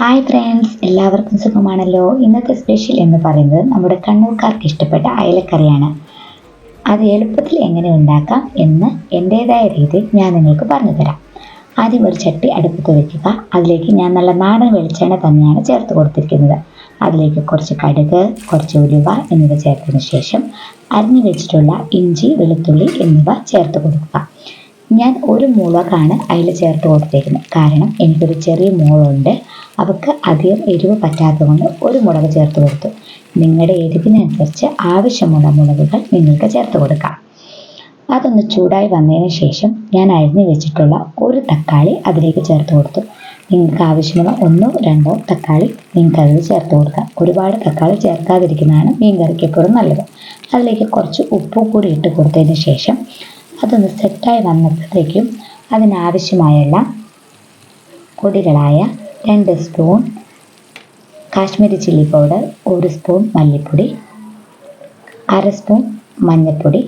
Hi friends എല്ലാവർക്കും സുഖമാണല്ലോ? ഇന്നത്തെ സ്പെഷ്യൽ എന്ന് പറയുന്നത് നമ്മുടെ കണ്ണൂർക്കാർക്ക് ഇഷ്ടപ്പെട്ട അയലക്കറിയാണ്. അത് എളുപ്പത്തിൽ എങ്ങനെ ഉണ്ടാക്കാം എന്ന് എന്റെതായ രീതിയിൽ ഞാൻ നിങ്ങൾക്ക് പറഞ്ഞു തരാം. ആദ്യം ഒരു ചട്ടി അടുപ്പത്ത് വെക്കുക. അതിലേക്ക് ഞാൻ നല്ല നാടൻ വെളിച്ചെണ്ണ തന്നെയാണ് ചേർത്ത് കൊടുത്തിരിക്കുന്നത്. അതിലേക്ക് കുറച്ച് കടുക് കുറച്ച് ഉലുവ എന്നിവ ചേർത്തതിന് ശേഷം അരിഞ്ഞു വെച്ചിട്ടുള്ള ഇഞ്ചി വെളുത്തുള്ളി എന്നിവ ചേർത്ത് കൊടുക്കുക. ഞാൻ ഒരു മുളകാണ് അതിൽ ചേർത്ത് കൊടുത്തേക്കുന്നത്. കാരണം എനിക്കൊരു ചെറിയ മോളുണ്ട്. അവൾക്ക് അധികം എരിവ് പറ്റാത്തതുകൊണ്ട് ഒരു മുളക് ചേർത്ത് കൊടുത്തു. നിങ്ങളുടെ എരിവിനനുസരിച്ച് ആവശ്യമുള്ള മുളകുകൾ നിങ്ങൾക്ക് ചേർത്ത് കൊടുക്കാം. അതൊന്ന് ചൂടായി വന്നതിന് ശേഷം ഞാൻ അരിഞ്ഞു വെച്ചിട്ടുള്ള ഒരു തക്കാളി അതിലേക്ക് ചേർത്ത് കൊടുത്തു. നിങ്ങൾക്ക് ആവശ്യമുള്ള ഒന്നോ രണ്ടോ തക്കാളി നിങ്ങൾക്ക് അതിൽ ചേർത്ത് കൊടുക്കാം. ഒരുപാട് തക്കാളി ചേർക്കാതിരിക്കുന്നതാണ് മീൻ കറിക്ക് എപ്പോഴും നല്ലത്. അതിലേക്ക് കുറച്ച് ഉപ്പ് കൂടി ഇട്ട് കൊടുത്തതിന് ശേഷം അതൊന്ന് സെറ്റായി വന്നപ്പോഴത്തേക്കും അതിനാവശ്യമായുള്ള പൊടികളായ രണ്ട് സ്പൂൺ കാശ്മീരി ചില്ലി പൗഡർ ഒരു സ്പൂൺ മല്ലിപ്പൊടി അര സ്പൂൺ മഞ്ഞൾപ്പൊടി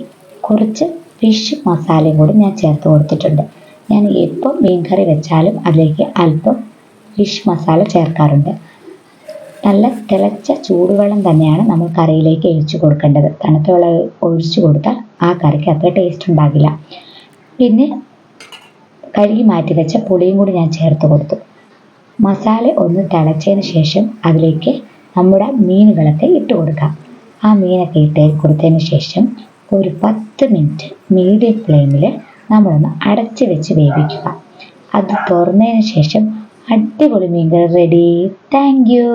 കുറച്ച് ഫിഷ് മസാലയും കൂടി ഞാൻ ചേർത്ത് കൊടുത്തിട്ടുണ്ട്. ഞാൻ എപ്പോൾ മീൻ കറി വെച്ചാലും അതിലേക്ക് അല്പം ഫിഷ് മസാല ചേർക്കാറുണ്ട്. നല്ല തിളച്ച ചൂടുവെള്ളം തന്നെയാണ് നമ്മൾ കറിയിലേക്ക് ഒഴിച്ചു കൊടുക്കേണ്ടത്. തണുത്ത വെള്ളം ഒഴിച്ചു കൊടുത്താൽ ആ കറിക്ക് അത്ര ടേസ്റ്റ് ഉണ്ടാകില്ല. പിന്നെ കഴുകി മാറ്റി വെച്ച പുളിയും കൂടി ഞാൻ ചേർത്ത് കൊടുത്തു. മസാല ഒന്ന് തിളച്ചതിന് ശേഷം അതിലേക്ക് നമ്മുടെ മീനുകളൊക്കെ ഇട്ട് കൊടുക്കാം. ആ മീനൊക്കെ ഇട്ട് കൊടുത്തതിന് ശേഷം ഒരു പത്ത് മിനിറ്റ് മീഡിയം ഫ്ലെയിമിൽ നമ്മളൊന്ന് അടച്ച് വെച്ച് വേവിക്കുക. അത് തുറന്നതിന് ശേഷം അടിപൊളി മീൻ റെഡി താങ്ക് യു